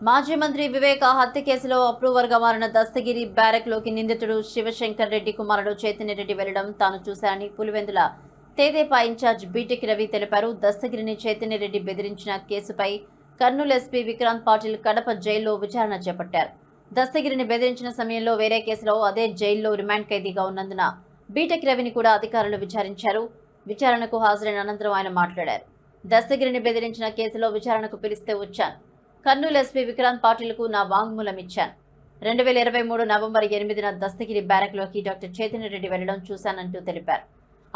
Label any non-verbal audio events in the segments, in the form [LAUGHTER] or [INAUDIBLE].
మాజీ మంత్రి వివేక హత్య కేసులో అప్రూవర్గా మారిన దస్తగిరి బ్యారెక్లోకి నిందితుడు శివశంకర్ రెడ్డి కుమారుడు చైతన్య రెడ్డి వెళ్ళడం తాను చూశానని పులివెందుల తేదేపా ఇన్ఛార్జ్ బీటెక్ రవి తెలిపారు. దస్తగిరిని చైతన్య రెడ్డి బెదిరించిన కేసుపై కర్నూలు ఎస్పీ విక్రాంత్ పాటిల్ కడప జైల్లో విచారణ చేపట్టారు. దస్తగిరిని బెదిరించిన సమయంలో వేరే కేసులో అదే జైల్లో రిమాండ్ ఖైదీగా ఉన్నందున బీటెక్ రవిని కూడా అధికారులు విచారించారు. విచారణకు హాజరైన అనంతరం ఆయన మాట్లాడారు. దస్తగిరిని బెదిరించిన కేసులో విచారణకు పిలిస్తే వచ్చాను. కర్నూలు ఎస్పీ విక్రాంత్ పాటిల్కు నా వాంగ్మూలం ఇచ్చాను. రెండు వేల ఇరవై మూడు నవంబర్ ఎనిమిదిన దస్తగిరి బ్యారక్లోకి డాక్టర్ చైతన్య రెడ్డి వెళ్ళడం చూశానంటూ తెలిపారు.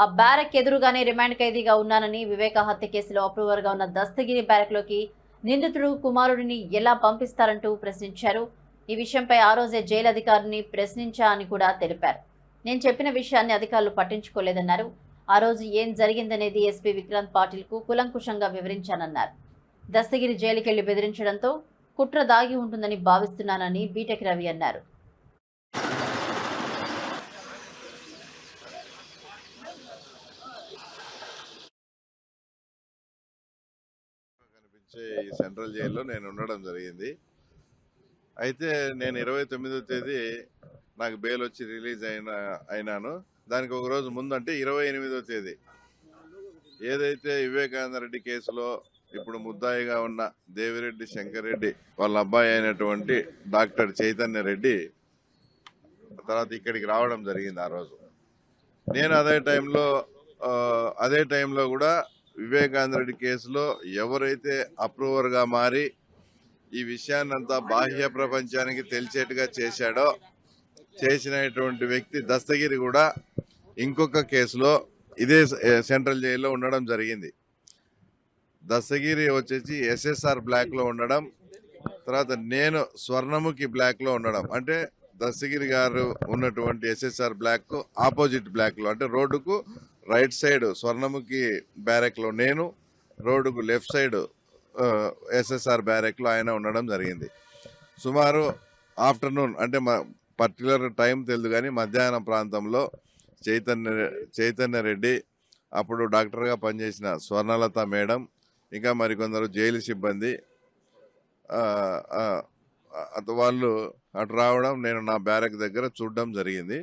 ఆ బ్యారక్ ఎదురుగానే రిమాండ్ ఖైదీగా ఉన్నానని వివేక హత్య కేసులో అప్రూవర్గా ఉన్న దస్తగిరి బ్యారక్లోకి నిందితుడు కుమారుడిని ఎలా పంపిస్తారంటూ ప్రశ్నించారు. ఈ విషయంపై ఆ రోజే జైలు అధికారిని ప్రశ్నించా అని కూడా తెలిపారు. నేను చెప్పిన విషయాన్ని అధికారులు పట్టించుకోలేదన్నారు. ఆ రోజు ఏం జరిగిందనేది ఎస్పీ విక్రాంత్ పాటిల్కు కులంకుషంగా వివరించానన్నారు. దస్తగిరి జైలుకెళ్ళి బెదిరించడంతో కుట్ర దాగి ఉంటుందని భావిస్తున్నానని బీటెక్ రవి అన్నారు. ఈ సెంట్రల్ జైల్లో నేను ఉండడం జరిగింది. అయితే నేను ఇరవై తొమ్మిదో తేదీ నాకు బెయిల్ వచ్చి రిలీజ్ అయిన అయినాను. దానికి ఒక రోజు ముందు అంటే ఇరవై ఎనిమిదో తేదీ. ఏదైతే వివేకానంద రెడ్డి కేసులో ఇప్పుడు ముద్దాయిగా ఉన్న దేవిరెడ్డి శంకర్ రెడ్డి వాళ్ళ అబ్బాయి అయినటువంటి డాక్టర్ చైతన్య రెడ్డి తర్వాత ఇక్కడికి రావడం జరిగింది ఆ రోజు. నేను అదే టైంలో అదే టైంలో కూడా వివేకానంద రెడ్డి కేసులో ఎవరైతే అప్రూవర్గా మారి ఈ విషయాన్నంతా బాహ్య ప్రపంచానికి తెలిసేట్టుగా చేశాడో చేసినటువంటి వ్యక్తి దస్తగిరి కూడా ఇంకొక కేసులో ఇదే సెంట్రల్ జైల్లో ఉండడం జరిగింది. దశగిరి వచ్చేసి ఎస్ఎస్ఆర్ బ్లాక్లో ఉండడం తర్వాత నేను స్వర్ణముఖి బ్లాక్లో ఉండడం. అంటే దశగిరి గారు ఉన్నటువంటి ఎస్ఎస్ఆర్ బ్లాక్ ఆపోజిట్ బ్లాక్లో అంటే రోడ్డుకు రైట్ సైడ్ స్వర్ణముఖి బ్యారెక్లో నేను రోడ్డుకు లెఫ్ట్ సైడ్ ఎస్ఎస్ఆర్ బ్యారెక్లో ఆయన ఉండడం జరిగింది. సుమారు ఆఫ్టర్నూన్ అంటే మా పర్టికులర్ టైం తెలియదు కానీ మధ్యాహ్నం ప్రాంతంలో చైతన్య చైతన్య రెడ్డి అప్పుడు డాక్టర్గా పనిచేసిన స్వర్ణలత మేడం ఇంకా మరికొందరు జైలు సిబ్బంది వాళ్ళు అటు రావడం నేను నా బ్యారక్ దగ్గర చూడడం జరిగింది.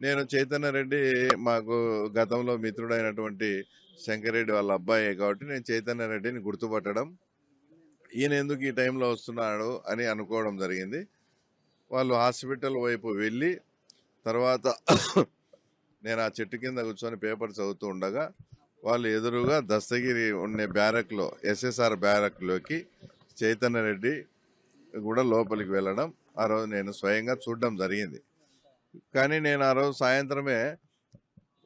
నేను చైతన్య రెడ్డి మాకు గతంలో మిత్రుడైనటువంటి శంకరెడ్డి వాళ్ళ అబ్బాయి కాబట్టి నేను చైతన్య రెడ్డిని గుర్తుపట్టడం ఈయన ఎందుకు ఈ టైంలో వస్తున్నాడు అని అనుకోవడం జరిగింది. వాళ్ళు హాస్పిటల్ వైపు వెళ్ళి తర్వాత [COUGHS] నేను ఆ చెట్టు కింద కూర్చొని పేపర్ చదువుతూ ఉండగా వాళ్ళు ఎదురుగా దస్తగిరి ఉండే బ్యారక్లో ఎస్ఎస్ఆర్ బ్యారక్లోకి చైతన్య రెడ్డి కూడా లోపలికి వెళ్ళడం ఆ రోజు నేను స్వయంగా చూడడం జరిగింది. కానీ నేను ఆ రోజు సాయంత్రమే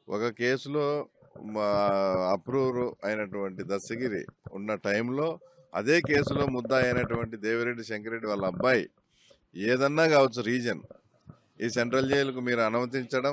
ఒక కేసులో అప్రూవర్ అయినటువంటి దస్తగిరి ఉన్న టైంలో అదే కేసులో ముద్ద అయినటువంటి దేవిరెడ్డి శంకరెడ్డి వాళ్ళ అబ్బాయి ఏదన్నా కావచ్చు రీజన్ ఈ సెంట్రల్ జైలుకు మీరు అనుమతించడం